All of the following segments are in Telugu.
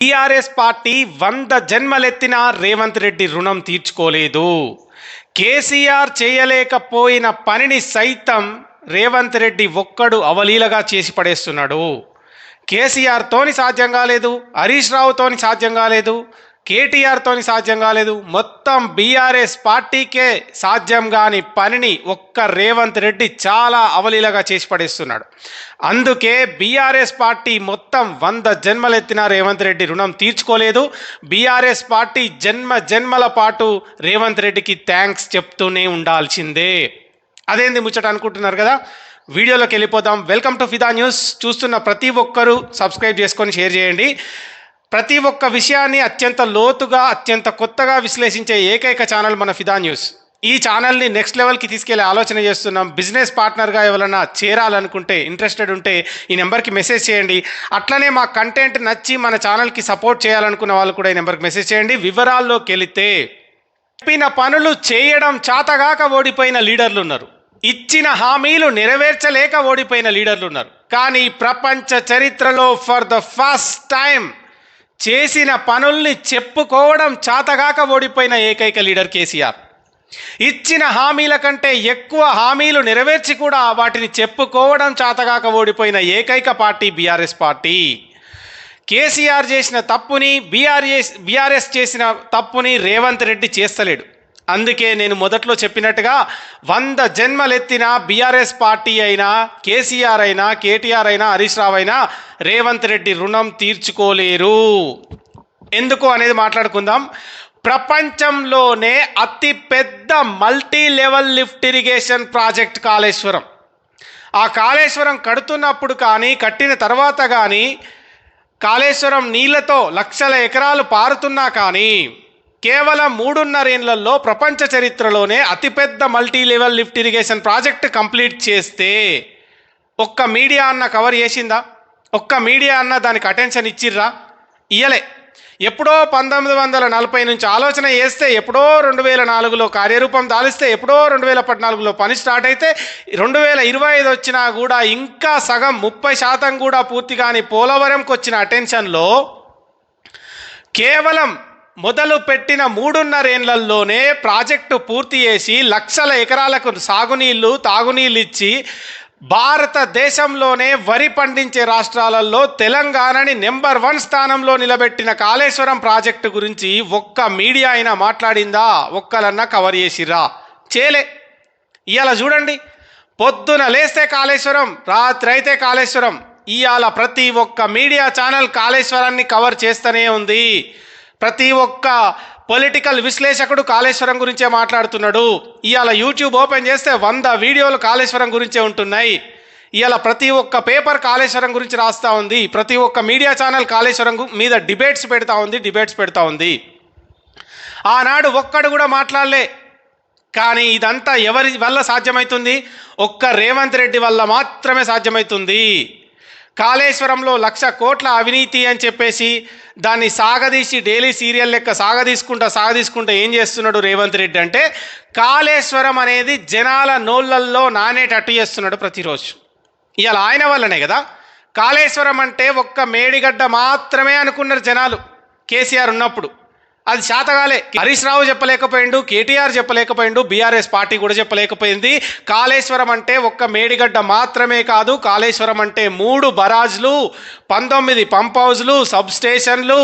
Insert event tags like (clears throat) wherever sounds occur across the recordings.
టీఆర్ఎస్ పార్టీ వంద జన్మలెత్తిన రేవంత్ రెడ్డి రుణం తీర్చుకోలేదు. కేసీఆర్ చేయలేకపోయిన పనిని సైతం రేవంత్ రెడ్డి ఒక్కడు అవలీలగా చేసి పడేస్తున్నాడు. కేసీఆర్తోని సాధ్యం కాలేదు హరీష్ రావుతోని సాధ్యం కాలేదు కేటీఆర్తోని సాధ్యం కాలేదు. మొత్తం బీఆర్ఎస్ పార్టీకే సాధ్యం కాని పనిని ఒక్క రేవంత్ రెడ్డి చాలా అవలీలగా చేసి పడేస్తున్నాడు. అందుకే బీఆర్ఎస్ పార్టీ మొత్తం వంద జన్మలెత్తిన రేవంత్ రెడ్డి రుణం తీర్చుకోలేదు. బీఆర్ఎస్ పార్టీ జన్మ జన్మల పాటు రేవంత్ రెడ్డికి థ్యాంక్స్ చెప్తూనే ఉండాల్సిందే. అదేంది ముచ్చట అనుకుంటున్నారు కదా? వీడియోలోకి వెళ్ళిపోదాం. Welcome to Fida news. చూస్తున్న ప్రతి ఒక్కరూ సబ్స్క్రైబ్ చేసుకొని షేర్ చేయండి. ప్రతి ఒక్క విషయాన్ని అత్యంత లోతుగా అత్యంత కొత్తగా విశ్లేషించే ఏకైక ఛానల్ మన ఫిదా న్యూస్. ఈ ఛానల్ని నెక్స్ట్ లెవెల్కి తీసుకెళ్ళే ఆలోచన చేస్తున్నాం. బిజినెస్ పార్ట్నర్గా ఎవరైనా చేరాలనుకుంటే ఇంట్రెస్టెడ్ ఉంటే ఈ నెంబర్కి మెసేజ్ చేయండి. అట్లనే మా కంటెంట్ నచ్చి మన ఛానల్కి సపోర్ట్ చేయాలనుకున్న వాళ్ళు కూడా ఈ నెంబర్కి మెసేజ్ చేయండి. వివరాల్లోకి వెళితే చెప్పిన పనులు చేయడం చాతగాక ఓడిపోయిన లీడర్లు ఉన్నారు. ఇచ్చిన హామీలు నెరవేర్చలేక ఓడిపోయిన లీడర్లు ఉన్నారు. కానీ ప్రపంచ చరిత్రలో ఫర్ ద ఫస్ట్ టైం చేసిన పనుల్ని చెప్పుకోవడం చాతగాక ఓడిపోయిన ఏకైక లీడర్ కేసీఆర్. ఇచ్చిన హామీల కంటే ఎక్కువ హామీలు నెరవేర్చి కూడా వాటిని చెప్పుకోవడం చాతగాక ఓడిపోయిన ఏకైక పార్టీ బీఆర్ఎస్ పార్టీ. కేసీఆర్ చేసిన తప్పుని బీఆర్ఎస్ బీఆర్ఎస్ చేసిన తప్పుని రేవంత్ రెడ్డి చేస్తలేడు. అందుకే నేను మొదట్లో చెప్పినట్టుగా వంద జన్మలెత్తిన బీఆర్ఎస్ పార్టీ అయినా కేసీఆర్ అయినా కేటీఆర్ అయినా హరీష్ రావు అయినా రేవంత్ రెడ్డి రుణం తీర్చుకోలేరు. ఎందుకు అనేది మాట్లాడుకుందాం. ప్రపంచంలోనే అతి పెద్ద multi level lift irrigation project Kaleshwaram. ఆ కాళేశ్వరం కడుతున్నప్పుడు కానీ కట్టిన తర్వాత కానీ కాళేశ్వరం నీళ్ళతో లక్షల ఎకరాలు పారుతున్నా కానీ కేవలం మూడున్నరేళ్ళలో ప్రపంచ చరిత్రలోనే అతిపెద్ద multi level lift irrigation project complete చేస్తే ఒక్క మీడియా అన్న కవర్ చేసిందా? ఒక్క మీడియా అన్న దానికి అటెన్షన్ ఇచ్చిర్రా? ఇయ్యలే. ఎప్పుడో పంతొమ్మిది వందల నలభై నుంచి ఆలోచన చేస్తే ఎప్పుడో రెండు వేల నాలుగులో కార్యరూపం దాలిస్తే ఎప్పుడో రెండు వేల పద్నాలుగులో పని స్టార్ట్ అయితే రెండు వేల ఇరవై ఐదు వచ్చినా కూడా ఇంకా సగం ముప్పై శాతం కూడా పూర్తి కాని పోలవరంకి వచ్చిన అటెన్షన్లో కేవలం మొదలు పెట్టిన మూడున్నరేళ్ళలోనే ప్రాజెక్టు పూర్తి చేసి లక్షల ఎకరాలకు సాగునీళ్ళు తాగునీళ్ళు ఇచ్చి భారతదేశంలోనే వరి పండించే రాష్ట్రాలలో తెలంగాణని నెంబర్ వన్ స్థానంలో నిలబెట్టిన కాళేశ్వరం ప్రాజెక్టు గురించి ఒక్క మీడియా అయినా మాట్లాడిందా? ఒక్కలన్నా కవర్ చేసిరా చేలే ఇవాళ చూడండి. పొద్దున లేస్తే కాళేశ్వరం రాత్రి అయితే కాళేశ్వరం. ఇవాళ ప్రతి ఒక్క మీడియా ఛానల్ కాళేశ్వరాన్ని కవర్ చేస్తూనే ఉంది. ప్రతి ఒక్క పొలిటికల్ విశ్లేషకుడు కాళేశ్వరం గురించే మాట్లాడుతున్నాడు. ఇవాళ యూట్యూబ్ ఓపెన్ చేస్తే వంద వీడియోలు కాళేశ్వరం గురించే ఉంటున్నాయి. ఇవాళ ప్రతి ఒక్క పేపర్ కాళేశ్వరం గురించి రాస్తూ ఉంది. ప్రతి ఒక్క మీడియా ఛానల్ కాళేశ్వరం మీద డిబేట్స్ పెడతా ఉంది డిబేట్స్ పెడతా ఉంది. ఆనాడు ఒక్కడు కూడా మాట్లాడలే. కానీ ఇదంతా ఎవరి వల్ల సాధ్యమవుతుంది ఒక్క రేవంత్ రెడ్డి వల్ల మాత్రమే సాధ్యమవుతుంది కాళేశ్వరంలో లక్ష కోట్ల అవినీతి అని చెప్పేసి దాన్ని సాగదీసి డైలీ సీరియల్ లెక్క సాగదీసుకుంటా సాగదీసుకుంటా ఏం చేస్తున్నాడు రేవంత్ రెడ్డి అంటే కాళేశ్వరం అనేది జనాల నోళ్ళల్లో నానేటట్టు చేస్తున్నాడు ప్రతిరోజు. ఇవాళ ఆయన వల్లనే కదా. కాళేశ్వరం అంటే ఒక్క మేడిగడ్డ మాత్రమే అనుకున్నారు జనాలు. కేసీఆర్ ఉన్నప్పుడు. అది శాతగాలే. హరీష్ రావు చెప్పలేకపోయిండు కేటీఆర్ చెప్పలేకపోయిండు బీఆర్ఎస్ పార్టీ కూడా చెప్పలేకపోయింది. కాళేశ్వరం అంటే ఒక్క మేడిగడ్డ మాత్రమే కాదు కాళేశ్వరం అంటే మూడు బరాజ్లు పంతొమ్మిది పంప్ హౌజ్లు సబ్ స్టేషన్లు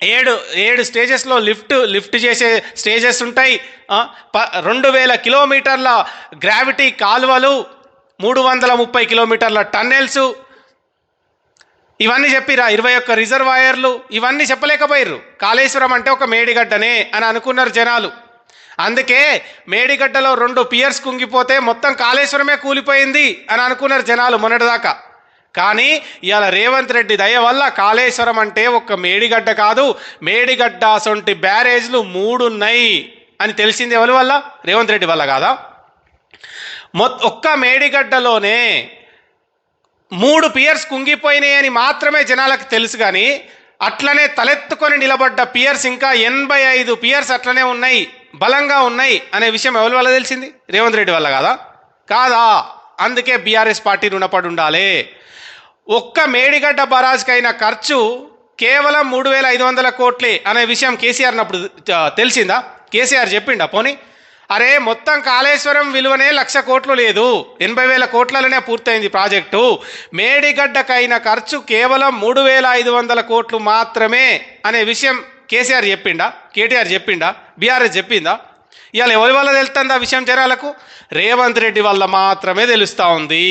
ఏడు ఏడు స్టేజెస్లో లిఫ్ట్ లిఫ్ట్ చేసే స్టేజెస్ ఉంటాయి. ప రెండు వేల కిలోమీటర్ల గ్రావిటీ కాలువలు మూడు వందల ముప్పై కిలోమీటర్ల టన్నెల్స్ ఇవన్నీ చెప్పిరా ఇరవై ఒక్క రిజర్వాయర్లు ఇవన్నీ చెప్పలేకపోయారు కాళేశ్వరం అంటే ఒక మేడిగడ్డనే అని అనుకున్నారు జనాలు. అందుకే మేడిగడ్డలో రెండు పియర్స్ కుంగిపోతే మొత్తం కాళేశ్వరమే కూలిపోయింది అని అనుకున్నారు జనాలు మొన్నటిదాకా. కానీ ఇవాళ రేవంత్ రెడ్డి దయ వల్ల కాళేశ్వరం అంటే ఒక మేడిగడ్డ కాదు మేడిగడ్డ అసొంటి బ్యారేజ్లు మూడు ఉన్నాయి అని తెలిసింది ఎవరి వల్ల? రేవంత్ రెడ్డి వల్ల కాదా? మొ ఒక్క మేడిగడ్డలోనే మూడు పియర్స్ కుంగిపోయినాయని మాత్రమే జనాలకు తెలుసు కానీ అట్లనే తలెత్తుకొని నిలబడ్డ పియర్స్ ఇంకా ఎనభై ఐదు పియర్స్ అట్లనే ఉన్నాయి బలంగా ఉన్నాయి అనే విషయం ఎవరి వల్ల తెలిసింది? రేవంత్ రెడ్డి వల్ల కాదా? కాదా? అందుకే బీఆర్ఎస్ పార్టీ రుణపడి ఉండాలి. ఒక్క మేడిగడ్డ బరాజ్కైన ఖర్చు కేవలం మూడు వేల ఐదు వందల కోట్లే అనే విషయం కేసీఆర్ అప్పుడు తెలిసిందా? కేసీఆర్ చెప్పిండా? పోనీ అరే మొత్తం కాళేశ్వరం విలువనే లక్ష కోట్లు లేదు. ఎనభై వేల కోట్లలోనే పూర్తయింది ప్రాజెక్టు. మేడిగడ్డకైన ఖర్చు కేవలం మూడు వేల ఐదు వందల కోట్లు మాత్రమే అనే విషయం కేసీఆర్ చెప్పిండా? కేటీఆర్ చెప్పిండా? బీఆర్ఎస్ చెప్పిందా? ఇవాళ ఎవరి వల్ల తెలుస్తుంది ఆ విషయం జనాలకు? రేవంత్ రెడ్డి వల్ల మాత్రమే తెలుస్తూ ఉంది.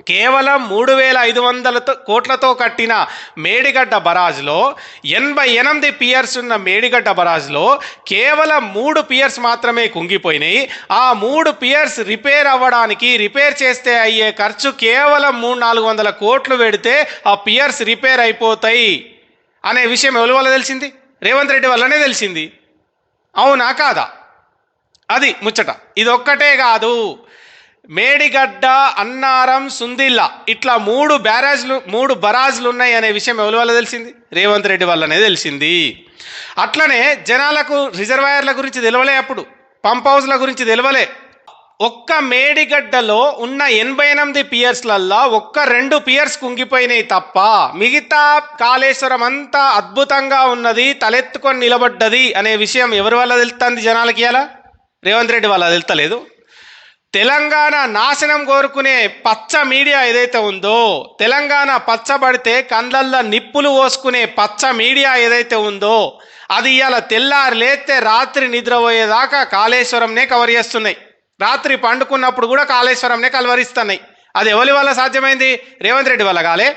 కేవలం మూడు వేల ఐదు వందలతో కోట్లతో కట్టిన మేడిగడ్డ బరాజ్లో ఎనభై ఎనిమిది పియర్స్ ఉన్న మేడిగడ్డ బరాజ్లో కేవలం మూడు పియర్స్ మాత్రమే కుంగిపోయినాయి. ఆ మూడు పియర్స్ రిపేర్ అవ్వడానికి రిపేర్ చేస్తే అయ్యే ఖర్చు కేవలం మూడు నాలుగు వందల కోట్లు పెడితే ఆ పియర్స్ రిపేర్ అయిపోతాయి అనే విషయం ఎవరి వల్ల తెలిసింది? రేవంత్ రెడ్డి వల్లనే తెలిసింది. అవునా కాదా? అది ముచ్చట. ఇది ఒక్కటే కాదు. మేడిగడ్డ అన్నారం సుందిల్లా ఇట్లా మూడు బ్యారేజ్లు మూడు బరాజ్లు ఉన్నాయి అనే విషయం ఎవరి వల్ల తెలిసింది? రేవంత్ రెడ్డి వల్లనే తెలిసింది. అట్లనే జనాలకు రిజర్వాయర్ల గురించి తెలవలే అప్పుడు. పంప్ హౌస్ల గురించి తెలవలే. ఒక్క మేడిగడ్డలో ఉన్న ఎనభై ఎనిమిది పియర్స్లల్లా ఒక్క రెండు పియర్స్ కుంగిపోయినాయి తప్ప మిగతా కాళేశ్వరం అంతా అద్భుతంగా ఉన్నది తలెత్తుకొని నిలబడ్డది అనే విషయం ఎవరి వల్ల తెలుస్తుంది జనాలకి ఎలా రేవంత్ రెడ్డి వల్ల తెలుతలేదు తెలంగాణ నాశనం కోరుకునే పచ్చ మీడియా ఏదైతే ఉందో తెలంగాణ పచ్చబడితే కండ్లల్లో నిప్పులు పోసుకునే పచ్చ మీడియా ఏదైతే ఉందో అది ఇవాళ తెల్లారి లేస్తే రాత్రి నిద్రపోయేదాకా కాళేశ్వరంనే కవర్ చేస్తున్నాయి. రాత్రి పండుకున్నప్పుడు కూడా కాళేశ్వరంనే కలవరిస్తున్నాయి. అది ఎవరి వల్ల సాధ్యమైంది? రేవంత్ రెడ్డి వల్ల కాలే.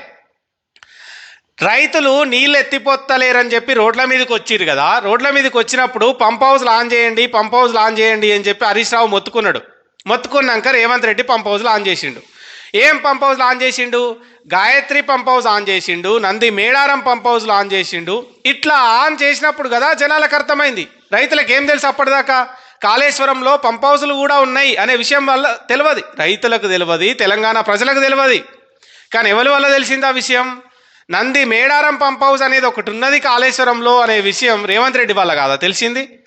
రైతులు నీళ్ళు ఎత్తిపోత్తలేరని చెప్పి రోడ్ల మీదకి వచ్చిరు కదా. రోడ్ల మీదకి వచ్చినప్పుడు పంప్ హౌస్ లాన్ చేయండి పంప్ హౌస్ లాన్ చేయండి అని చెప్పి హరీష్ రావు మొత్తుకున్నాడు. మొత్తుకున్నాక రేవంత్ రెడ్డి పంప్ హౌస్లో ఆన్ చేసిండు. ఏం పంప్ హౌస్లో ఆన్ చేసిండు? గాయత్రి పంప్ హౌస్ ఆన్ చేసిండు నంది మేడారం పంప్ హౌస్లో ఆన్ చేసిండు. ఇట్లా ఆన్ చేసినప్పుడు కదా జనాలకు అర్థమైంది. రైతులకు ఏం తెలుసు అప్పటిదాకా? కాళేశ్వరంలో పంప్ హౌస్లు కూడా ఉన్నాయి అనే విషయం వల్ల తెలియదు. రైతులకు తెలియదు తెలంగాణ ప్రజలకు తెలియదు. కానీ ఎవరి వల్ల తెలిసింది ఆ విషయం? నంది మేడారం పంప్ హౌస్ అనేది ఒకటి ఉన్నది కాళేశ్వరంలో అనే విషయం రేవంత్ రెడ్డి వల్ల కాదా తెలిసింది?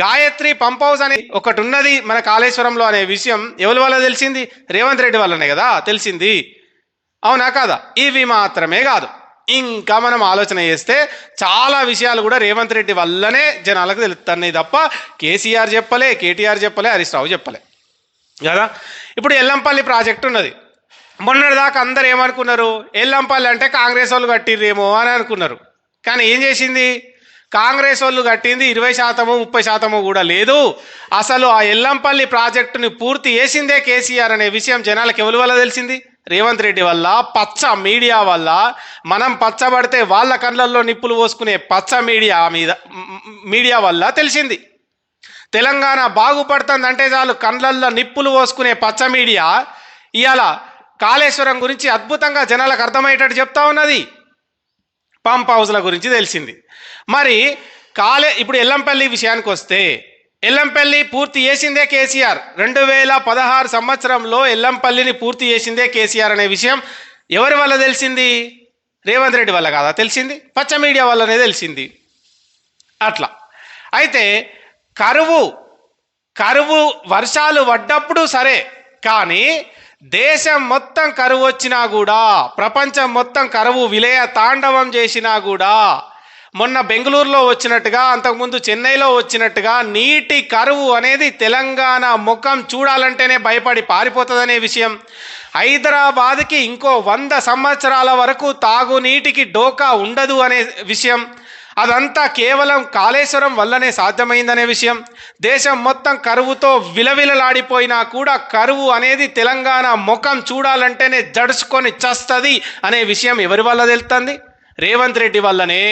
గాయత్రి పంప్ హౌస్ అని ఒకటి ఉన్నది మన కాళేశ్వరంలో అనే విషయం ఎవరి వల్ల తెలిసింది? రేవంత్ రెడ్డి వల్లనే కదా తెలిసింది. అవునా కాదా? ఇవి మాత్రమే కాదు. ఇంకా మనం ఆలోచన చేస్తే చాలా విషయాలు కూడా రేవంత్ రెడ్డి వల్లనే జనాలకు తెలుస్తున్నాయి తప్ప కేసీఆర్ చెప్పలే కేటీఆర్ చెప్పలే హరీష్ రావు చెప్పలే. కదా? ఇప్పుడు ఎల్లంపల్లి ప్రాజెక్ట్ ఉన్నది. మొన్నటిదాకా అందరు ఏమనుకున్నారు? ఎల్లంపల్లి అంటే కాంగ్రెస్ వాళ్ళు కట్టిర్రేమో అని అనుకున్నారు. కానీ ఏం చేసింది? కాంగ్రెస్ వాళ్ళు కట్టింది ఇరవై శాతము ముప్పై శాతము కూడా లేదు. అసలు ఆ ఎల్లంపల్లి ప్రాజెక్టుని పూర్తి చేసిందే కేసీఆర్ అనే విషయం జనాలకు ఎవరి వల్ల తెలిసింది? రేవంత్ రెడ్డి వల్ల పచ్చ మీడియా వల్ల. మనం పచ్చబడితే వాళ్ళ కళ్ళల్లో నిప్పులు పోసుకునే పచ్చ మీడియా మీద మీడియా వల్ల తెలిసింది. తెలంగాణ బాగుపడుతుందంటే చాలు కళ్ళల్లో నిప్పులు పోసుకునే పచ్చ మీడియా. ఇవాళ కాళేశ్వరం గురించి అద్భుతంగా జనాలకు అర్థమయ్యేటట్టు చెప్తా ఉన్నది. పంప్ హౌస్ల గురించి తెలిసింది. మరి కాలే ఇప్పుడు ఎల్లంపల్లి విషయానికి వస్తే ఎల్లంపల్లి పూర్తి చేసిందే కేసీఆర్. రెండు వేల పదహారు సంవత్సరంలో ఎల్లంపల్లిని పూర్తి చేసిందే కేసీఆర్ అనే విషయం ఎవరి వల్ల తెలిసింది? రేవంత్ రెడ్డి వల్ల కాదా తెలిసింది? పచ్చ మీడియా వల్లనే తెలిసింది. అట్లా. అయితే కరువు కరువు వర్షాలు పడ్డప్పుడు సరే కానీ దేశం మొత్తం కరువు వచ్చినా కూడా ప్రపంచం మొత్తం కరువు విలయ తాండవం చేసినా కూడా మొన్న బెంగళూరులో వచ్చినట్టుగా అంతకుముందు చెన్నైలో వచ్చినట్టుగా నీటి కరువు అనేది తెలంగాణ ముఖం చూడాలంటేనే భయపడి పారిపోతుందనే విషయం. హైదరాబాద్కి ఇంకో వంద సంవత్సరాల వరకు తాగునీటికి డోకా ఉండదు అనే విషయం. అదంతా కేవలం కాళేశ్వరం వల్లనే సాధ్యమైందనే విషయం. దేశం మొత్తం కరువుతో విలవిలలాడిపోయినా కూడా కరువు అనేది తెలంగాణ ముఖం చూడాలంటేనే జడుచుకొని చస్తుంది అనే విషయం ఎవరి వల్ల తెలుస్తుంది? రేవంత్ రెడ్డి వల్లనే.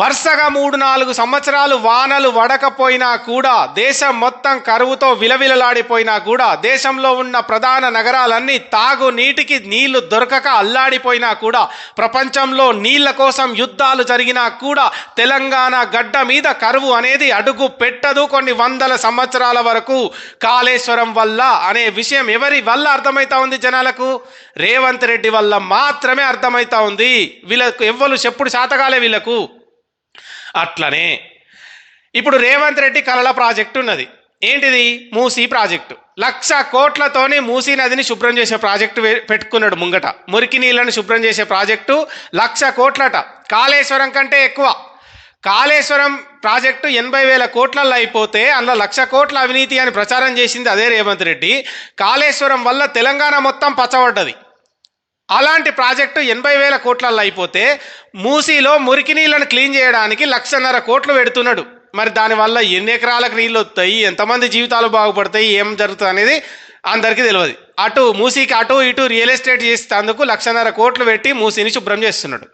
వరుసగా మూడు నాలుగు సంవత్సరాలు వానలు వడకపోయినా కూడా దేశం మొత్తం కరువుతో విలవిలలాడిపోయినా కూడా దేశంలో ఉన్న ప్రధాన నగరాలన్నీ తాగు నీటికి నీళ్ళు దొరకక అల్లాడిపోయినా కూడా ప్రపంచంలో నీళ్ళ కోసం యుద్ధాలు జరిగినా కూడా తెలంగాణ గడ్డ మీద కరువు అనేది అడుగు పెట్టదు కొన్ని వందల సంవత్సరాల వరకు. కాళేశ్వరం వల్ల అనే విషయం ఎవరి వల్ల అర్థమవుతా ఉంది జనాలకు? రేవంత్ రెడ్డి వల్ల మాత్రమే అర్థమవుతా ఉంది. వీళ్ళకు ఎవ్వరు చెప్పుడు శాతకాలే వీళ్ళకు. అట్లనే. ఇప్పుడు రేవంత్ రెడ్డి కలల ప్రాజెక్టు ఉన్నది. ఏంటిది? మూసీ ప్రాజెక్టు. లక్ష కోట్లతోనే మూసీ నదిని శుభ్రం చేసే ప్రాజెక్టు పెట్టుకున్నాడు ముంగట. మురికి నీళ్ళను శుభ్రం చేసే ప్రాజెక్టు లక్ష కోట్లట. కాళేశ్వరం కంటే ఎక్కువ. కాళేశ్వరం ప్రాజెక్టు ఎనభై వేల కోట్లల్లో అయిపోతే అందులో లక్ష కోట్ల అవినీతి అని ప్రచారం చేసింది అదే రేవంత్ రెడ్డి. కాళేశ్వరం వల్ల తెలంగాణ మొత్తం పచ్చబడ్డది. అలాంటి ప్రాజెక్టు ఎనభై వేల కోట్లల్లో అయిపోతే మూసీలో మురికి నీళ్ళను క్లీన్ చేయడానికి లక్షన్నర కోట్లు పెడుతున్నాడు. మరి దానివల్ల ఎన్ని ఎకరాలకు నీళ్ళు వస్తాయి ఎంతమంది జీవితాలు బాగుపడతాయి ఏం జరుగుతుంది అనేది అందరికీ తెలియదు. అటు మూసీకి అటు ఇటు రియల్ ఎస్టేట్ చేసేందుకు లక్షన్నర కోట్లు పెట్టి మూసీని శుభ్రం చేస్తున్నాడు.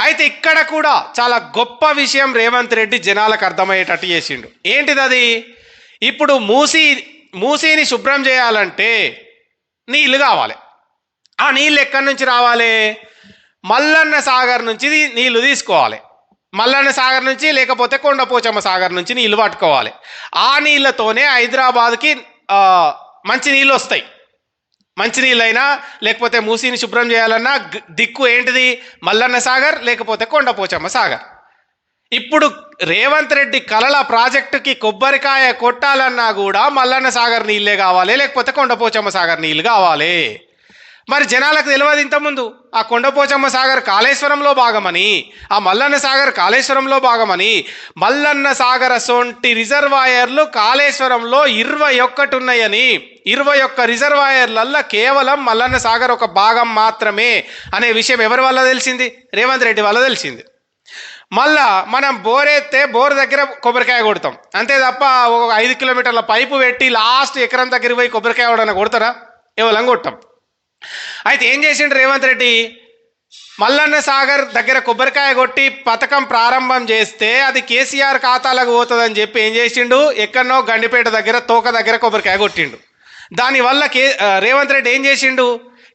అయితే ఇక్కడ కూడా చాలా గొప్ప విషయం రేవంత్ రెడ్డి జనాలకు అర్థమయ్యేటట్టు చేసిండు. ఏంటిది అది? ఇప్పుడు మూసీ మూసీని శుభ్రం చేయాలంటే నీళ్ళు కావాలి. ఆ నీళ్ళు ఎక్కడి నుంచి రావాలి? మల్లన్న సాగర్ నుంచి నీళ్ళు తీసుకోవాలి. మల్లన్న సాగర్ నుంచి లేకపోతే కొండపోచమ్మ సాగర్ నుంచి నీళ్ళు పట్టుకోవాలి. ఆ నీళ్ళతోనే హైదరాబాద్కి మంచి నీళ్ళు వస్తాయి. మంచి నీళ్ళైనా లేకపోతే మూసీని శుభ్రం చేయాలన్నా దిక్కు ఏంటిది? మల్లన్న సాగర్ లేకపోతే కొండపోచమ్మ సాగర్. ఇప్పుడు రేవంత్ రెడ్డి కలల ప్రాజెక్టుకి కొబ్బరికాయ కొట్టాలన్నా కూడా మల్లన్న సాగర్ నీళ్ళే కావాలి లేకపోతే కొండపోచమ్మ సాగర్ నీళ్ళు కావాలి. మరి జనాలకు తెలియదు ఇంతకుముందు. ఆ కొండపోచమ్మ సాగర్ కాళేశ్వరంలో భాగమని ఆ మల్లన్న సాగర్ కాళేశ్వరంలో భాగమని మల్లన్న సాగర్ సొంటి రిజర్వాయర్లు కాళేశ్వరంలో ఇరవై ఒక్కటి ఉన్నాయని ఇరవై ఒక్క రిజర్వాయర్లల్లో కేవలం మల్లన్న సాగర్ ఒక భాగం మాత్రమే అనే విషయం ఎవరి వల్ల తెలిసింది? రేవంత్ రెడ్డి వల్ల తెలిసింది. మళ్ళా మనం బోర్ బోర్ దగ్గర కొబ్బరికాయ కొడతాం. అంతే తప్ప ఒక ఐదు కిలోమీటర్ల పైపు పెట్టి లాస్ట్ ఎకరం దగ్గర పోయి కొబ్బరికాయ కొడతారా? ఎవలం కొట్టాం. అయితే ఏం చేసిండు రేవంత్ రెడ్డి? మల్లన్న సాగర్ దగ్గర కొబ్బరికాయ కొట్టి పథకం ప్రారంభం చేస్తే అది కేసీఆర్ ఖాతాలకు పోతుందని చెప్పి ఏం చేసిండు? ఎక్కడనో గండిపేట దగ్గర తోక దగ్గర కొబ్బరికాయ కొట్టిండు. దానివల్ల కే రేవంత్ రెడ్డి ఏం చేసిండు?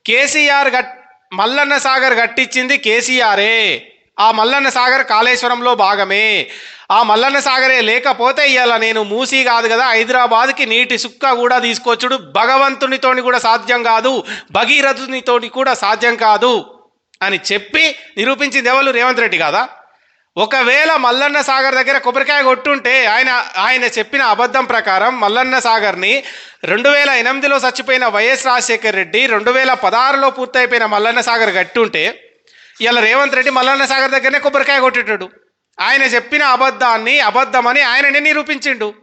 కేసీఆర్ గట్ మల్లన్న సాగర్ కట్టించింది కేసీఆరే. ఆ మల్లన్న సాగర్ కాళేశ్వరంలో భాగమే. ఆ మల్లన్న సాగరే లేకపోతే ఇవాళ నేను మూసీ కాదు కదా హైదరాబాద్కి నీటి సుక్క కూడా తీసుకొచ్చుడు. భగవంతునితోని కూడా సాధ్యం కాదు భగీరథునితోని కూడా సాధ్యం కాదు అని చెప్పి నిరూపించింది ఎవరు? రేవంత్ రెడ్డి కాదా? ఒకవేళ మల్లన్న సాగర్ దగ్గర కొబ్బరికాయ కొట్టుంటే ఆయన ఆయన చెప్పిన అబద్ధం ప్రకారం మల్లన్న సాగర్ని రెండు వేల ఎనిమిదిలో చచ్చిపోయిన వైఎస్ రాజశేఖర్ రెడ్డి రెండు వేల పదహారులో పూర్తయిపోయిన మల్లన్న సాగర్ కట్టుంటే ఇలా రేవంత్ రెడ్డి మల్లన్న సాగర్ దగ్గరనే కొబ్బరికాయ కొట్టేటాడు. ఆయన చెప్పిన అబద్ధాన్ని అబద్ధమని ఆయననే నిరూపించిండు.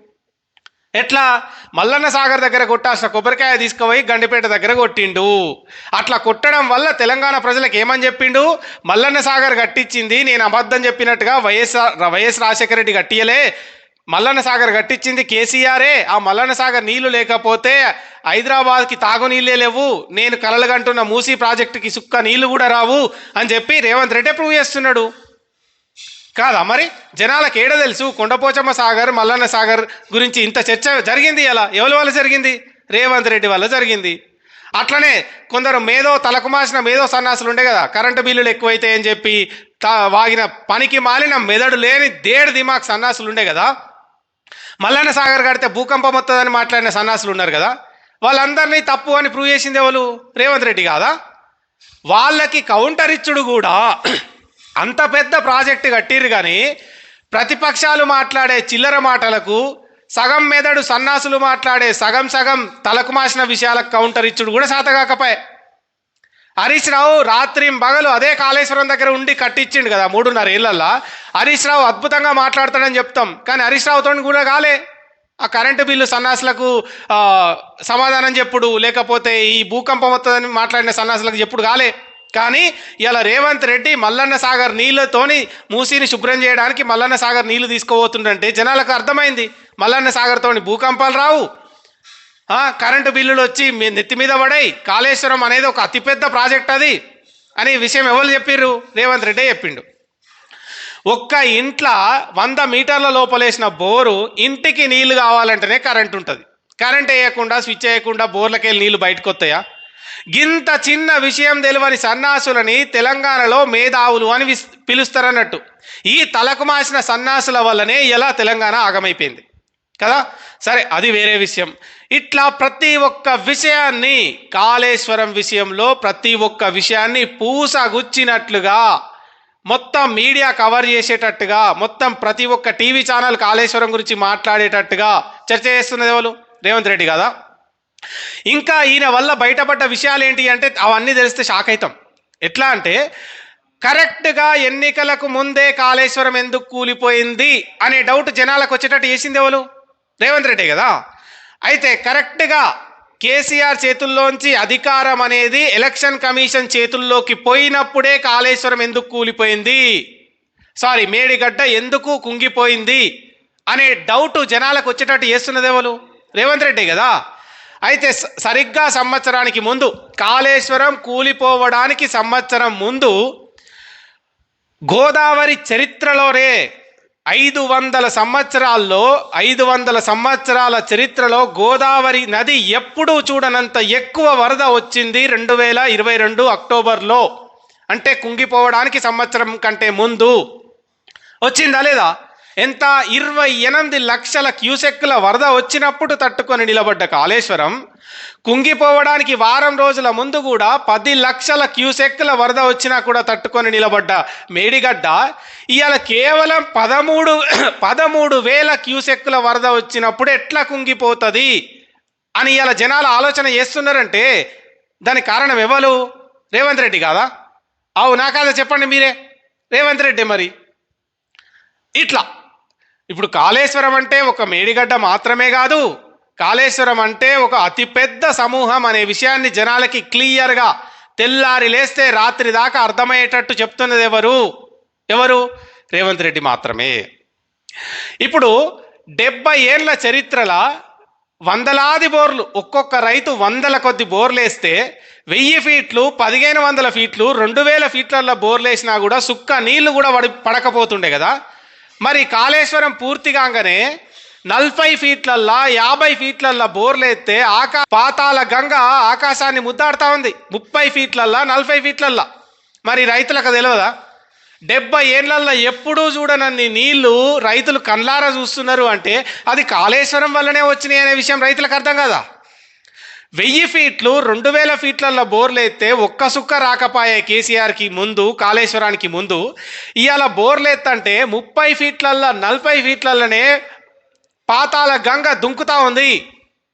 ఎట్లా? మల్లన్న సాగర్ దగ్గర కొట్టాల్సిన కొబ్బరికాయ తీసుకుపోయి గండిపేట దగ్గర కొట్టిండు. అట్లా కొట్టడం వల్ల తెలంగాణ ప్రజలకు ఏమని చెప్పిండు? మల్లన్న సాగర్ కట్టించింది నేను అబద్ధం చెప్పినట్టుగా వైఎస్ వైఎస్ రాజశేఖర రెడ్డి కట్టియలే. మల్లన్న సాగర్ కట్టించింది కేసీఆరే. ఆ మల్లన్న సాగర్ నీళ్ళు లేకపోతే హైదరాబాద్కి తాగునీళ్ళే లేవు. నేను కలలుగంటున్న మూసీ ప్రాజెక్టుకి సుక్క నీళ్ళు కూడా రావు అని చెప్పి రేవంత్ రెడ్డి ప్రూవ్ చేస్తున్నాడు. కాదా మరి? జనాలకు ఏడ తెలుసు? కొండపోచమ్మ సాగర్ మల్లన్న సాగర్ గురించి ఇంత చర్చ జరిగింది ఎలా? ఎవరి వల్ల జరిగింది? రేవంత్ రెడ్డి వల్ల జరిగింది. అట్లనే కొందరు మేధో తలకు మాసిన మేధో సన్నాసులు ఉండే కదా కరెంటు బిల్లులు ఎక్కువైతే అని చెప్పి తా వాగిన పనికి మాలిన మెదడు లేని దేడు దిమాక్ సన్నాసులు ఉండే కదా మల్లన్న సాగర్ కడితే భూకంపం వస్తుందని మాట్లాడిన సన్నాసులు ఉన్నారు కదా. వాళ్ళందరినీ తప్పు అని ప్రూవ్ చేసింది ఎవరు? రేవంత్ రెడ్డి కాదా? వాళ్ళకి కౌంటర్ ఇచ్చుడు కూడా (clears throat) అంత పెద్ద ప్రాజెక్టు కట్టిర్రు కానీ ప్రతిపక్షాలు మాట్లాడే చిల్లర మాటలకు సగం మెదడు సన్నాసులు మాట్లాడే సగం సగం తలకు మాసిన విషయాలకు కౌంటర్ ఇచ్చుడు కూడా శాతగాకపాయే హరీష్ రావు రాత్రి పగలు అదే కాళేశ్వరం దగ్గర ఉండి కట్టించిండు కదా మూడున్నర ఏళ్ళల్లో. హరీష్ రావు అద్భుతంగా మాట్లాడతాడని చెప్తాం. కానీ హరీష్ రావుతో కూడా కాలే. ఆ కరెంటు బిల్లు సన్నాసులకు సమాధానం చెప్పుడు లేకపోతే ఈ భూకంపం వస్తుందని మాట్లాడిన సన్నాసులకు చెప్పుడు కాలే. కానీ ఇలా రేవంత్ రెడ్డి మల్లన్న సాగర్ నీళ్ళతోని మూసీని శుభ్రం చేయడానికి మల్లన్న సాగర్ నీళ్ళు తీసుకోబోతుండంటే జనాలకు అర్థమైంది. మల్లన్న సాగర్తోని భూకంపాలు రావు. కరెంటు బిల్లులు వచ్చి మీ నెత్తి మీద పడాయి. కాళేశ్వరం అనేది ఒక అతిపెద్ద ప్రాజెక్ట్ అది. అనే విషయం ఎవరు చెప్పిర్రు? రేవంత్ రెడ్డి చెప్పిండు. ఒక్క ఇంట్లో వంద మీటర్ల లోపలేసిన బోరు ఇంటికి నీళ్ళు కావాలంటేనే కరెంట్ ఉంటుంది. కరెంట్ వేయకుండా స్విచ్ వేయకుండా బోర్లకెళ్ళి నీళ్ళు బయటకు వస్తాయా గింత చిన్న విషయం తెలియని సన్నాసులని తెలంగాణలో మేధావులు అని పిలుస్తారన్నట్టు. ఈ తలకు మాసిన సన్నాసుల వల్లనే ఎలా తెలంగాణ ఆగమైపోయింది. కదా? సరే అది వేరే విషయం. ఇట్లా ప్రతి ఒక్క విషయాన్ని కాళేశ్వరం విషయంలో ప్రతి ఒక్క విషయాన్ని పూసగుచ్చినట్లుగా మొత్తం మీడియా కవర్ చేసేటట్టుగా మొత్తం ప్రతి ఒక్క టీవీ ఛానల్ కాళేశ్వరం గురించి మాట్లాడేటట్టుగా చర్చ చేస్తున్నది ఎవరు? రేవంత్ రెడ్డి కదా? ఇంకా ఈయన వల్ల బయటపడ్డ విషయాలు ఏంటి అంటే అవన్నీ తెలిస్తే షాక్ అవుతాం ఎట్లా అంటే కరెక్ట్గా ఎన్నికలకు ముందే కాళేశ్వరం ఎందుకు కూలిపోయింది అనే డౌట్ జనాలకు వచ్చేటట్టు చేసింది ఎవరు? రేవంత్ రెడ్డి కదా? అయితే కరెక్ట్గా కేసీఆర్ చేతుల్లోంచి అధికారం అనేది ఎలక్షన్ కమిషన్ చేతుల్లోకి పోయినప్పుడే కాళేశ్వరం ఎందుకు కూలిపోయింది? సారీ మేడిగడ్డ ఎందుకు కుంగిపోయింది? అనే డౌట్ జనాలకు వచ్చేటట్టు చేస్తున్నది ఎవరు? రేవంత్ రెడ్డి కదా? అయితే స- సరిగ్గా సంవత్సరానికి ముందు కాళేశ్వరం కూలిపోవడానికి సంవత్సరం ముందు గోదావరి చరిత్రలోనే ఐదు వందల సంవత్సరాల్లో ఐదు వందల సంవత్సరాల చరిత్రలో గోదావరి నది ఎప్పుడూ చూడనంత ఎక్కువ వరద వచ్చింది రెండు వేల ఇరవై రెండు అక్టోబర్లో. అంటే కుంగిపోవడానికి సంవత్సరం కంటే ముందు. వచ్చిందా లేదా? ఎంత? ఇరవై ఎనిమిది లక్షల క్యూసెక్కుల వరద వచ్చినప్పుడు తట్టుకొని నిలబడ్డ కాళేశ్వరం. కుంగిపోవడానికి వారం రోజుల ముందు కూడా పది లక్షల క్యూసెక్కుల వరద వచ్చినా కూడా తట్టుకొని నిలబడ్డ మేడిగడ్డ. ఇవాళ కేవలం పదమూడు పదమూడు వేల క్యూసెక్కుల వరద వచ్చినప్పుడు ఎట్లా కుంగిపోతుంది? అని ఇవాళ జనాలు ఆలోచన చేస్తున్నారంటే దానికి కారణం ఎవరు? రేవంత్ రెడ్డి కాదా? అవునా కాదా చెప్పండి మీరే. రేవంత్ రెడ్డి మరి. ఇట్లా. ఇప్పుడు కాళేశ్వరం అంటే ఒక మేడిగడ్డ మాత్రమే కాదు కాళేశ్వరం అంటే ఒక అతిపెద్ద సమూహం అనే విషయాన్ని జనాలకి క్లియర్గా తెల్లారి లేస్తే రాత్రి దాకా అర్థమయ్యేటట్టు చెప్తున్నది ఎవరు? ఎవరు? రేవంత్ రెడ్డి మాత్రమే. ఇప్పుడు డెబ్బై ఏళ్ళ చరిత్రల వందలాది బోర్లు ఒక్కొక్క రైతు వందల కొద్ది బోర్లు వేస్తే వెయ్యి ఫీట్లు పదిహేను వందల ఫీట్లు రెండు వేల ఫీట్లలో బోర్లు వేసినా కూడా సుక్క నీళ్ళు కూడా పడకపోతుండే కదా. మరి కాళేశ్వరం పూర్తి కాగానే నలభై ఫీట్లల్లా యాభై ఫీట్లల్లా బోర్లు ఎత్తే ఆకా పాతాల గంగ ఆకాశాన్ని ముద్దాడుతూ ఉంది. ముప్పై ఫీట్లల్లా నలభై ఫీట్లల్లా. మరి రైతులకు తెలియదా డెబ్బై ఏళ్ళల్లో ఎప్పుడూ చూడనన్ని నీళ్ళు రైతులు కళ్ళారా చూస్తున్నారు అంటే అది కాళేశ్వరం వల్లనే వచ్చినాయి అనే విషయం రైతులకు అర్థం కదా? వెయ్యి ఫీట్లు రెండు వేల ఫీట్లలో బోర్లు ఎత్తే ఒక్క సుక్క రాకపాయే కేసీఆర్కి ముందు కాళేశ్వరానికి ముందు. ఇవాళ బోర్లు ఎత్తంటే ముప్పై ఫీట్లల్లో నలభై ఫీట్లలోనే పాతాల గంగ దుంకుతా ఉంది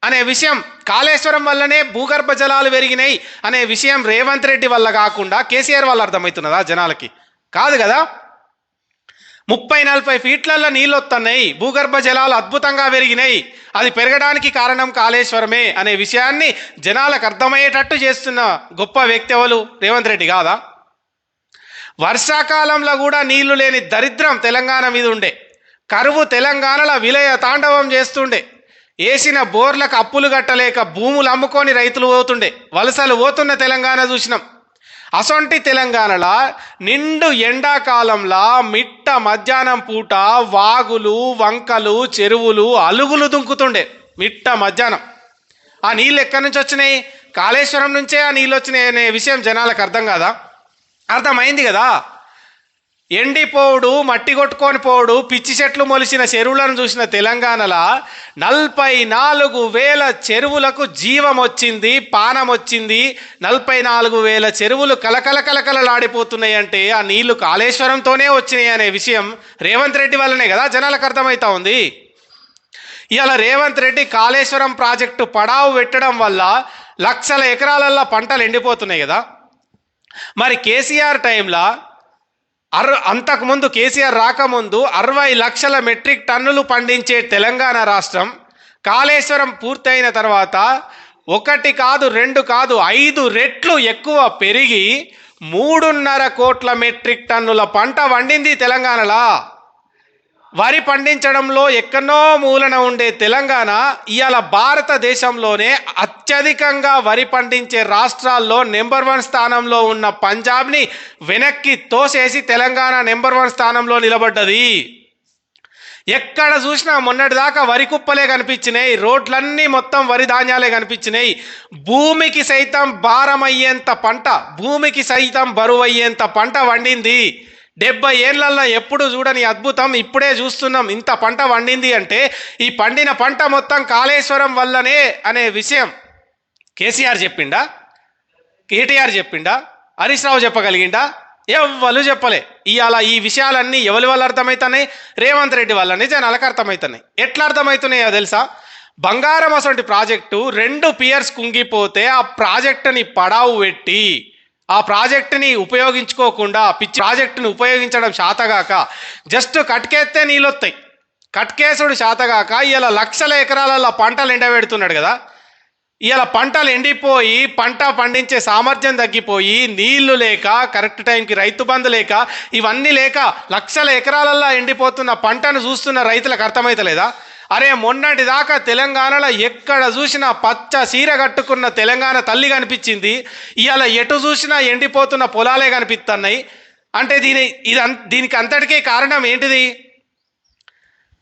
అనే విషయం కాళేశ్వరం వల్లనే భూగర్భ జలాలు పెరిగినాయి అనే విషయం రేవంత్ రెడ్డి వల్ల కాకుండా కేసీఆర్ వల్ల అర్థమవుతున్నదా జనాలకి? కాదు కదా? ముప్పై నలభై ఫీట్లలో నీళ్ళు వస్తున్నాయి భూగర్భ జలాలు అద్భుతంగా పెరిగినాయి అది పెరగడానికి కారణం కాళేశ్వరమే అనే విషయాన్ని జనాలకు అర్థమయ్యేటట్టు చేస్తున్న గొప్ప వ్యక్తి ఎవరు? రేవంత్ రెడ్డి కాదా? వర్షాకాలంలో కూడా నీళ్ళు లేని దరిద్రం తెలంగాణ మీద ఉండే. కరువు తెలంగాణలో విలయ తాండవం చేస్తుండే. వేసిన బోర్లకు అప్పులు కట్టలేక భూములు అమ్ముకొని రైతులు పోతుండే. వలసలు పోతున్న తెలంగాణ చూసినాం. అసొంటి తెలంగాణలో నిండు ఎండాకాలంలో మిట్ట మధ్యాహ్నం పూట వాగులు వంకలు చెరువులు అలుగులు దుంకుతుండే మిట్ట మధ్యాహ్నం. ఆ నీళ్ళు ఎక్కడి నుంచి వచ్చినాయి? కాళేశ్వరం నుంచే ఆ నీళ్ళు వచ్చినాయి అనే విషయం జనాలకు అర్థం కాదా? అర్థమైంది కదా? ఎండిపోవుడు మట్టి కొట్టుకొని పోవుడు పిచ్చి చెట్లు మొలిసిన చెరువులను చూసిన తెలంగాణలో నలభై నాలుగు వేల చెరువులకు జీవం వచ్చింది పానం వచ్చింది. నలభై నాలుగు వేల చెరువులు కలకల కలకలలాడిపోతున్నాయి అంటే ఆ నీళ్ళు కాళేశ్వరంతోనే వచ్చినాయి అనే విషయం రేవంత్ రెడ్డి వల్లనే కదా జనాలకు అర్థమవుతా ఉంది. ఇవాళ రేవంత్ రెడ్డి కాళేశ్వరం ప్రాజెక్టు పడావు పెట్టడం వల్ల లక్షల ఎకరాలల్లో పంటలు ఎండిపోతున్నాయి కదా. మరి కేసీఆర్ టైంలో అర అంతకుముందు కేసీఆర్ రాకముందు అరవై లక్షల మెట్రిక్ టన్నులు పండించే తెలంగాణ రాష్ట్రం కాళేశ్వరం పూర్తయిన తర్వాత ఒకటి కాదు రెండు కాదు ఐదు రెట్లు ఎక్కువ పెరిగి మూడున్నర కోట్ల మెట్రిక్ టన్నుల పంట వండింది తెలంగాణలో. వరి పండించడంలో ఎక్కడో మూలన ఉండే తెలంగాణ ఇవాళ భారతదేశంలోనే అత్యధికంగా వరి పండించే రాష్ట్రాల్లో నెంబర్ వన్ స్థానంలో ఉన్న పంజాబ్ని వెనక్కి తోసేసి తెలంగాణ నెంబర్ వన్ స్థానంలో నిలబడ్డది. ఎక్కడ చూసినా మొన్నటిదాకా వరి కుప్పలే కనిపించినాయి రోడ్లన్నీ మొత్తం వరి ధాన్యాలే కనిపించినాయి. భూమికి సైతం భారం అయ్యేంత పంట భూమికి సైతం బరువు అయ్యేంత పంట వండింది. డెబ్బై ఏళ్ళల్లో ఎప్పుడు చూడని అద్భుతం ఇప్పుడే చూస్తున్నాం ఇంత పంట పండింది అంటే ఈ పండిన పంట మొత్తం కాళేశ్వరం వల్లనే అనే విషయం కేసీఆర్ చెప్పిండా? కేటీఆర్ చెప్పిండా? హరీష్ రావు చెప్పగలిగిండా? ఎవ్వరు చెప్పలే. ఇవాళ ఈ విషయాలన్నీ ఎవరి వల్ల అర్థమవుతున్నాయి రేవంత్ రెడ్డి వల్లనే జనాలకు అర్థమవుతున్నాయి ఎట్లా అర్థమవుతున్నాయో తెలుసా? బంగారం అసంటి ప్రాజెక్టు రెండు పియర్స్ కుంగిపోతే ఆ ప్రాజెక్టుని పడావు పెట్టి ఆ ప్రాజెక్టుని ఉపయోగించుకోకుండా పిచ్చి ప్రాజెక్టుని ఉపయోగించడం శాతగాక జస్ట్ కట్కేస్తే నీళ్ళు కట్కేసుడు శాతగాక ఇలా లక్షల ఎకరాలలో పంటలు ఎండబెడుతున్నాడు కదా. ఇలా పంటలు ఎండిపోయి పంట పండించే సామర్థ్యం తగ్గిపోయి నీళ్ళు లేక కరెక్ట్ టైంకి రైతు బంధు లేక ఇవన్నీ లేక లక్షల ఎకరాలల్లో ఎండిపోతున్న పంటను చూస్తున్న రైతులకు అర్థమైతలేదా? అరే మొన్నటి దాకా తెలంగాణలో ఎక్కడ చూసినా పచ్చ సీర కట్టుకున్న తెలంగాణ తల్లి కనిపించింది. ఇవాళ ఎటు చూసినా ఎండిపోతున్న పొలాలే కనిపిస్తున్నాయి అంటే దీని ఇది దీనికి అంతటికే కారణం ఏంటిది?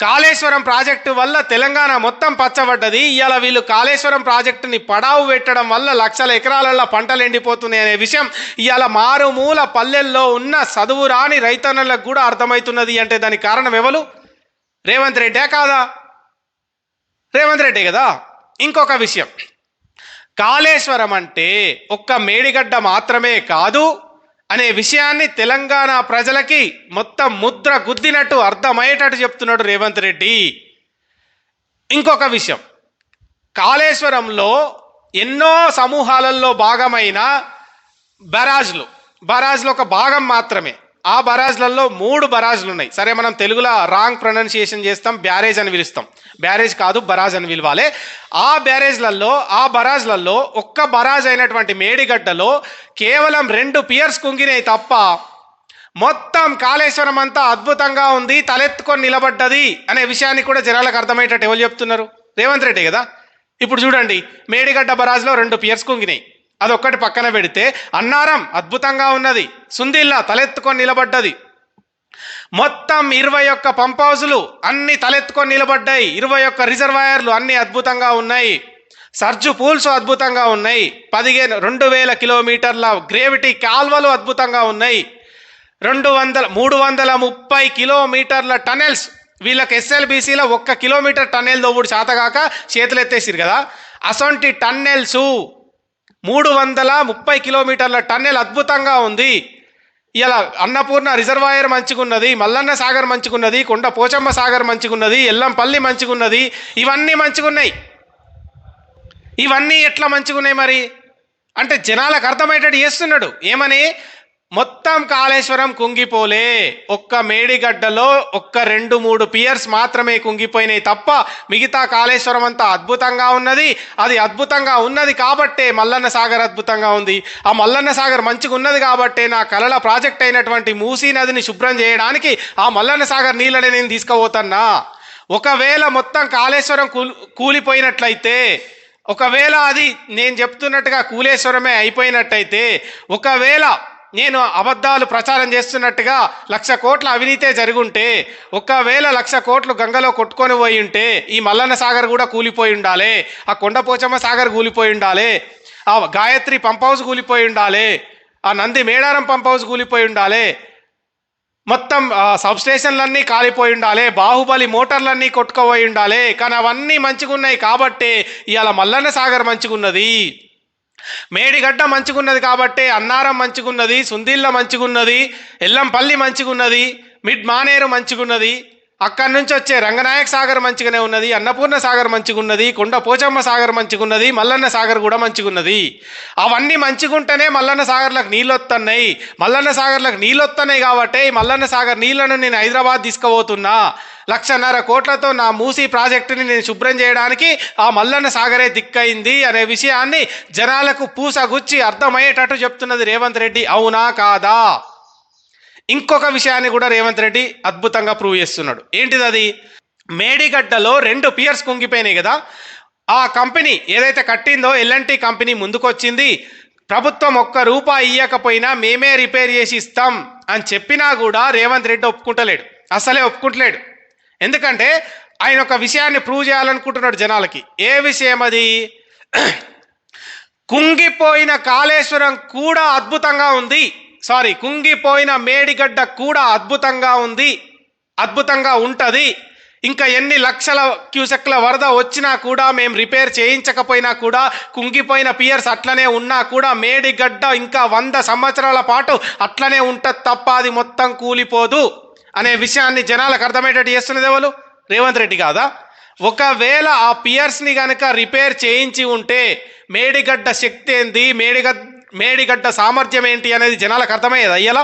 కాళేశ్వరం ప్రాజెక్టు వల్ల తెలంగాణ మొత్తం పచ్చబడ్డది. ఇవాళ వీళ్ళు కాళేశ్వరం ప్రాజెక్టుని పడావు పెట్టడం వల్ల లక్షల ఎకరాలలో పంటలు ఎండిపోతున్నాయి అనే విషయం ఇవాళ మారుమూల పల్లెల్లో ఉన్న చదువు రాని రైతన్నలకు కూడా అర్థమవుతున్నది. అంటే దానికి కారణం ఎవరు? రేవంత్ రెడ్డే కాదా? రేవంత్ రెడ్డి కదా? ఇంకొక విషయం. కాళేశ్వరం అంటే ఒక్క మేడిగడ్డ మాత్రమే కాదు అనే విషయాన్ని తెలంగాణ ప్రజలకి మొత్తం ముద్ర గుద్దినట్టు అర్థమయ్యేటట్టు చెప్తున్నాడు రేవంత్ రెడ్డి. ఇంకొక విషయం. కాళేశ్వరంలో ఎన్నో సమూహాలలో భాగమైన బరాజ్లు. బరాజ్లు ఒక భాగం మాత్రమే. ఆ బరాజ్లలో మూడు బరాజ్లు ఉన్నాయి సరే మనం తెలుగులో రాంగ్ ప్రొనౌన్సియేషన్ చేస్తాం బ్యారేజ్ అని పిలుస్తాం. బ్యారేజ్ కాదు బరాజ్ అని పిలవాలి. ఆ బ్యారేజ్లలో ఆ బరాజ్లలో ఒక్క బరాజ్ అయినటువంటి మేడిగడ్డలో కేవలం రెండు పియర్స్ కుంగినాయి తప్ప మొత్తం కాళేశ్వరం అంతా అద్భుతంగా ఉంది తలెత్తుకొని నిలబడ్డది అనే విషయాన్ని కూడా జనాలకు అర్థమయ్యేటట్టు ఎవరు చెప్తున్నారు? రేవంత్ రెడ్డి కదా? ఇప్పుడు చూడండి మేడిగడ్డ బరాజ్లో రెండు పియర్స్ కుంగినాయి. అదొక్కటి పక్కన పెడితే అన్నారం అద్భుతంగా ఉన్నది. సుందిల్లా తలెత్తుకొని నిలబడ్డది. మొత్తం ఇరవై ఒక్క పంప్ హౌజులు అన్ని తలెత్తుకొని నిలబడ్డాయి. ఇరవై ఒక్క రిజర్వాయర్లు అన్ని అద్భుతంగా ఉన్నాయి. సర్జు పూల్స్ అద్భుతంగా ఉన్నాయి. పదిహేను రెండు వేల కిలోమీటర్ల గ్రేవిటీ కాల్వలు అద్భుతంగా ఉన్నాయి. రెండు వందల మూడు వందల ముప్పై కిలోమీటర్ల టనెల్స్ వీళ్ళకి ఎస్ఎల్బీసీలో ఒక్క కిలోమీటర్ టన్నెల్ దోవుడు శాతగాక చేతులు ఎత్తేసిరు కదా. అసొంటి టన్నెల్సు మూడు వందల ముప్పై కిలోమీటర్ల టన్నెల్ అద్భుతంగా ఉంది. ఇలా అన్నపూర్ణ రిజర్వాయర్ మంచిగున్నది మల్లన్న సాగర్ మంచిగున్నది కొండ పోచమ్మ సాగర్ మంచిగున్నది ఎల్లంపల్లి మంచిగున్నది. ఇవన్నీ మంచిగున్నాయి. ఇవన్నీ ఎట్లా మంచిగున్నాయి మరి? అంటే జనాలకు అర్థమయ్యేటట్టు చేస్తున్నాడు. ఏమని? మొత్తం కాళేశ్వరం కుంగిపోలే. ఒక్క మేడిగడ్డలో ఒక్క రెండు మూడు పియర్స్ మాత్రమే కుంగిపోయినాయి తప్ప మిగతా కాళేశ్వరం అంతా అద్భుతంగా ఉన్నది. అది అద్భుతంగా ఉన్నది కాబట్టే మల్లన్న సాగర్ అద్భుతంగా ఉంది. ఆ మల్లన్న సాగర్ మంచిగా ఉన్నది కాబట్టే నా కలల ప్రాజెక్ట్ అయినటువంటి మూసీ నదిని శుభ్రం చేయడానికి ఆ మల్లన్న సాగర్ నీళ్ళని నేను తీసుకుపోతున్నా. ఒకవేళ మొత్తం కాళేశ్వరం కూలి కూలిపోయినట్లయితే ఒకవేళ అది నేను చెప్తున్నట్టుగా కూలేశ్వరమే అయిపోయినట్టయితే ఒకవేళ నేను అబద్ధాలు ప్రచారం చేస్తున్నట్టుగా లక్ష కోట్ల అవినీతే జరుగుంటే ఒకవేళ లక్ష కోట్లు గంగలో కొట్టుకొని పోయి ఉంటే ఈ మల్లన్న సాగర్ కూడా కూలిపోయి ఉండాలి ఆ కొండపోచమ్మ సాగర్ కూలిపోయి ఉండాలి ఆ గాయత్రి పంప్ హౌస్ కూలిపోయి ఉండాలి ఆ నంది మేడారం పంప్ హౌస్ కూలిపోయి ఉండాలి మొత్తం సబ్ స్టేషన్లన్నీ కాలిపోయి ఉండాలి బాహుబలి మోటార్లన్నీ కొట్టుకుపోయి ఉండాలి కానీ అవన్నీ మంచిగున్నాయి కాబట్టే ఇవాళ మల్లన్న సాగర్ మంచిగున్నది. మేడిగడ్డ మంచిగున్నది కాబట్టి అన్నారం మంచిగున్నది సుందిళ్ళ మంచిగున్నది ఎల్లంపల్లి మంచిగున్నది మిడ్ మానేరు మంచిగున్నది అక్కడి నుంచి వచ్చే రంగనాయక సాగర్ మంచిగానే ఉన్నది అన్నపూర్ణ సాగర్ మంచిగున్నది కొండ పోచమ్మ సాగర్ మంచిగున్నది మల్లన్న సాగర్ కూడా మంచిగున్నది. అవన్నీ మంచిగుంటేనే మల్లన్న సాగర్లకు నీళ్ళు వస్తున్నాయి మల్లన్న సాగర్లకు నీళ్ళు వస్తున్నాయి కాబట్టి ఈ మల్లన్న సాగర్ నీళ్ళను నేను హైదరాబాద్ తీసుకుపోతున్నా. లక్షన్నర కోట్లతో నా మూసీ ప్రాజెక్టుని నేను శుభ్రం చేయడానికి ఆ మల్లన్న సాగరే దిక్కైంది అనే విషయాన్ని జనాలకు పూసగుచ్చి అర్థమయ్యేటట్టు చెప్తున్నది రేవంత్ రెడ్డి. అవునా కాదా? ఇంకొక విషయాన్ని కూడా రేవంత్ రెడ్డి అద్భుతంగా ప్రూవ్ చేస్తున్నాడు. ఏంటిది అది? మేడిగడ్డలో రెండు పియర్స్ కుంగిపోయినాయి కదా. ఆ కంపెనీ ఏదైతే కట్టిందో ఎల్ఎన్టీ కంపెనీ ముందుకొచ్చింది. ప్రభుత్వం ఒక్క రూపాయి ఇయ్యకపోయినా మేమే రిపేర్ చేసి ఇస్తాం అని చెప్పినా కూడా రేవంత్ రెడ్డి ఒప్పుకుంటలేడు. అసలే ఒప్పుకుంటలేడు. ఎందుకంటే ఆయన ఒక విషయాన్ని ప్రూవ్ చేయాలనుకుంటున్నాడు జనాలకి. ఏ విషయం అది? కుంగిపోయిన కాళేశ్వరం కూడా అద్భుతంగా ఉంది. సారీ కుంగిపోయిన మేడిగడ్డ కూడా అద్భుతంగా ఉంది అద్భుతంగా ఉంటుంది. ఇంకా ఎన్ని లక్షల క్యూసెక్ల వరద వచ్చినా కూడా మేము రిపేర్ చేయించకపోయినా కూడా కుంగిపోయిన పియర్స్ అట్లనే ఉన్నా కూడా మేడిగడ్డ ఇంకా వంద సంవత్సరాల పాటు అట్లనే ఉంటుంది తప్ప అది మొత్తం కూలిపోదు అనే విషయాన్ని జనాలకు అర్థమయ్యేటట్టు చేస్తున్నది ఎవరు? రేవంత్ రెడ్డి కాదా? ఒకవేళ ఆ పియర్స్ని కనుక రిపేర్ చేయించి ఉంటే మేడిగడ్డ శక్తి ఏంది? మేడిగడ్డ మేడిగడ్డ సామర్థ్యం ఏంటి అనేది జనాలకు అర్థమయ్యేది అయ్యలా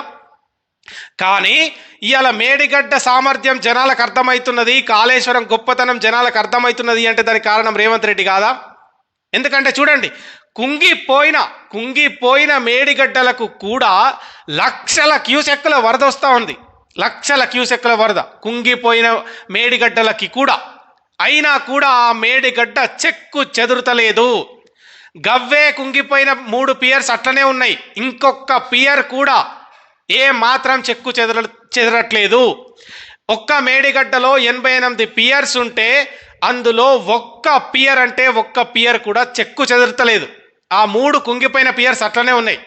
కానీ ఇవాళ మేడిగడ్డ సామర్థ్యం జనాలకు అర్థమవుతున్నది కాళేశ్వరం గొప్పతనం జనాలకు అర్థమవుతున్నది అంటే దానికి కారణం రేవంత్ రెడ్డి కాదా? ఎందుకంటే చూడండి కుంగిపోయిన కుంగిపోయిన మేడిగడ్డలకు కూడా లక్షల క్యూసెక్కుల వరద వస్తూ ఉంది. లక్షల క్యూసెక్కుల వరద కుంగిపోయిన మేడిగడ్డలకి కూడా. అయినా కూడా ఆ మేడిగడ్డ చెక్కు చెదురుతలేదు. గవ్వే కుంగిపోయిన మూడు పియర్స్ అట్లనే ఉన్నాయి. ఇంకొక పియర్ కూడా ఏ మాత్రం చెక్కు చెదర చెదరట్లేదు. ఒక్క మేడిగడ్డలో ఎనభై ఎనిమిది పియర్స్ ఉంటే అందులో ఒక్క పియర్ అంటే ఒక్క పియర్ కూడా చెక్కు చెదరతలేదు ఆ మూడు కుంగిపోయిన పియర్స్ అట్లనే ఉన్నాయి.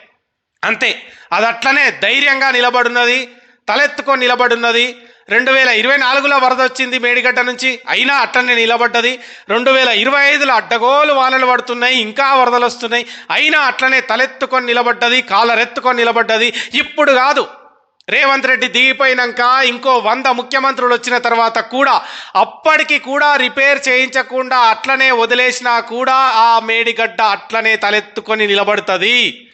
అంతే. అది అట్లనే ధైర్యంగా నిలబడున్నది తలెత్తుకొని నిలబడున్నది రెండు వేల ఇరవై నాలుగులో వరద వచ్చింది మేడిగడ్డ నుంచి. అయినా అట్లనే నిలబడ్డది. రెండు వేల ఇరవై ఐదులో అడ్డగోలు వానలు పడుతున్నాయి ఇంకా వరదలు వస్తున్నాయి. అయినా అట్లనే తలెత్తుకొని నిలబడ్డది కాలరెత్తుకొని నిలబడ్డది. ఇప్పుడు కాదు. రేవంత్ రెడ్డి దిగిపోయినాక ఇంకో వంద ముఖ్యమంత్రులు వచ్చిన తర్వాత కూడా అప్పటికి కూడా రిపేర్ చేయించకుండా అట్లనే వదిలేసినా కూడా ఆ మేడిగడ్డ అట్లనే తలెత్తుకొని నిలబడుతుంది.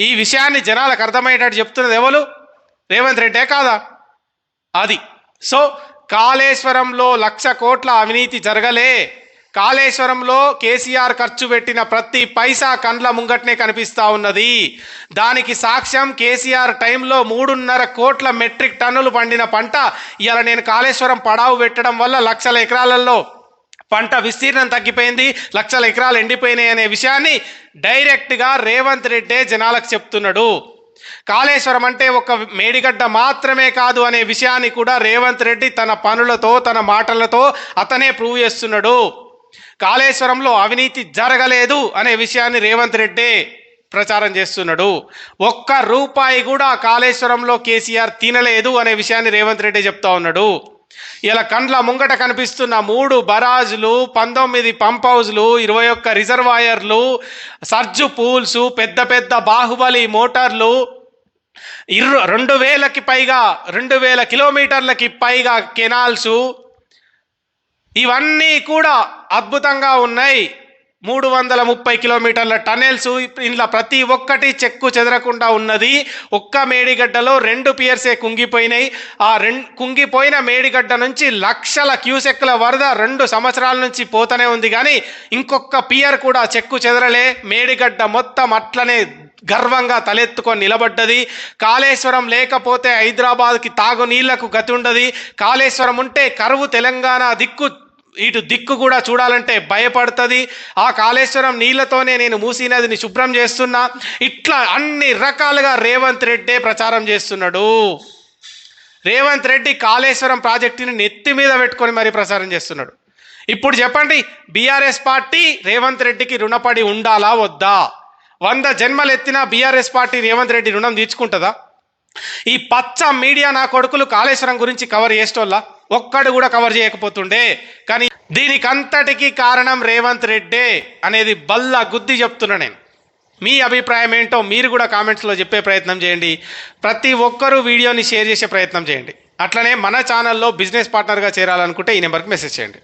ఈ విషయాన్ని జనాలకు అర్థమయ్యేటట్టు చెప్తున్నది ఎవరు? రేవంత్ రెడ్డే కాదా? అది. సో కాళేశ్వరంలో లక్ష కోట్ల అవినీతి జరగలే. కాళేశ్వరంలో కేసీఆర్ ఖర్చు పెట్టిన ప్రతి పైసా కండ్ల ముంగట్నే కనిపిస్తా ఉన్నది. దానికి సాక్ష్యం కేసీఆర్ టైంలో మూడున్నర కోట్ల మెట్రిక్ టన్నులు పండిన పంట. ఇలా నేను కాళేశ్వరం పడావు పెట్టడం వల్ల లక్షల ఎకరాలలో పంట విస్తీర్ణం తగ్గిపోయింది లక్షల ఎకరాలు ఎండిపోయినాయి అనే విషయాన్ని డైరెక్ట్గా రేవంత్ రెడ్డే జనాలకు చెప్తున్నాడు. కాళేశ్వరం అంటే ఒక మేడిగడ్డ మాత్రమే కాదు అనే విషయాన్ని కూడా రేవంత్ రెడ్డి తన పనులతో తన మాటలతో అతనే ప్రూవ్ చేస్తున్నాడు. కాళేశ్వరంలో అవినీతి జరగలేదు అనే విషయాన్ని రేవంత్ రెడ్డి ప్రచారం చేస్తున్నాడు. ఒక్క రూపాయి కూడా కాళేశ్వరంలో కేసీఆర్ తినలేదు అనే విషయాన్ని రేవంత్ రెడ్డి చెప్తా ఉన్నాడు. ఇలా కండ్ల ముంగట కనిపిస్తున్న మూడు బరాజులు పంతొమ్మిది పంప్ హౌజ్లు ఇరవై ఒక్క రిజర్వాయర్లు సర్జు పూల్స్ పెద్ద పెద్ద బాహుబలి మోటార్లు ఇరు రెండు వేలకి పైగా రెండు వేల కిలోమీటర్లకి పైగా కెనాల్సు ఇవన్నీ కూడా అద్భుతంగా ఉన్నాయి. మూడు వందల ముప్పై కిలోమీటర్ల టనెల్స్ ఇంట్లో ప్రతి ఒక్కటి చెక్కు చెదరకుండా ఉన్నది. ఒక్క మేడిగడ్డలో రెండు పియర్సే కుంగిపోయినాయి. ఆ రెండు కుంగిపోయిన మేడిగడ్డ నుంచి లక్షల క్యూసెక్కుల వరద రెండు సంవత్సరాల నుంచి పోతూనే ఉంది కానీ ఇంకొక పియర్ కూడా చెక్కు చెదరలే. మేడిగడ్డ మొత్తం అట్లనే గర్వంగా తలెత్తుకొని నిలబడ్డది. కాళేశ్వరం లేకపోతే హైదరాబాద్కి తాగునీళ్ళకు గతి ఉండదు. కాళేశ్వరం ఉంటే కరువు తెలంగాణ దిక్కు ఇటు దిక్కు కూడా చూడాలంటే భయపడుతుంది. ఆ కాళేశ్వరం నీళ్ళతోనే నేను మూసీ నదిని శుభ్రం చేస్తున్నా. ఇట్లా అన్ని రకాలుగా రేవంత్ రెడ్డే ప్రచారం చేస్తున్నాడు. రేవంత్ రెడ్డి కాళేశ్వరం ప్రాజెక్టుని నెత్తి మీద పెట్టుకొని మరీ ప్రచారం చేస్తున్నాడు. ఇప్పుడు చెప్పండి బీఆర్ఎస్ పార్టీ రేవంత్ రెడ్డికి రుణపడి ఉండాలా వద్దా? వంద జన్మలు ఎత్తిన బీఆర్ఎస్ పార్టీ రేవంత్ రెడ్డి రుణం తీర్చుకుంటుందా? ఈ పచ్చ మీడియా నా కొడుకులు కాళేశ్వరం గురించి కవర్ చేసేటోళ్ళ? ఒక్కడు కూడా కవర్ చేయకపోతుండే. కానీ దీనికంతటికి కారణం రేవంత్ రెడ్డే అనేది బల్ల గుద్ది చెప్తున్నా నేను. మీ అభిప్రాయం ఏంటో మీరు కూడా కామెంట్స్లో చెప్పే ప్రయత్నం చేయండి. ప్రతి ఒక్కరూ వీడియోని షేర్ చేసే ప్రయత్నం చేయండి. అట్లనే మన ఛానల్లో బిజినెస్ పార్ట్నర్గా చేరాలనుకుంటే ఈ నెంబర్కి మెసేజ్ చేయండి.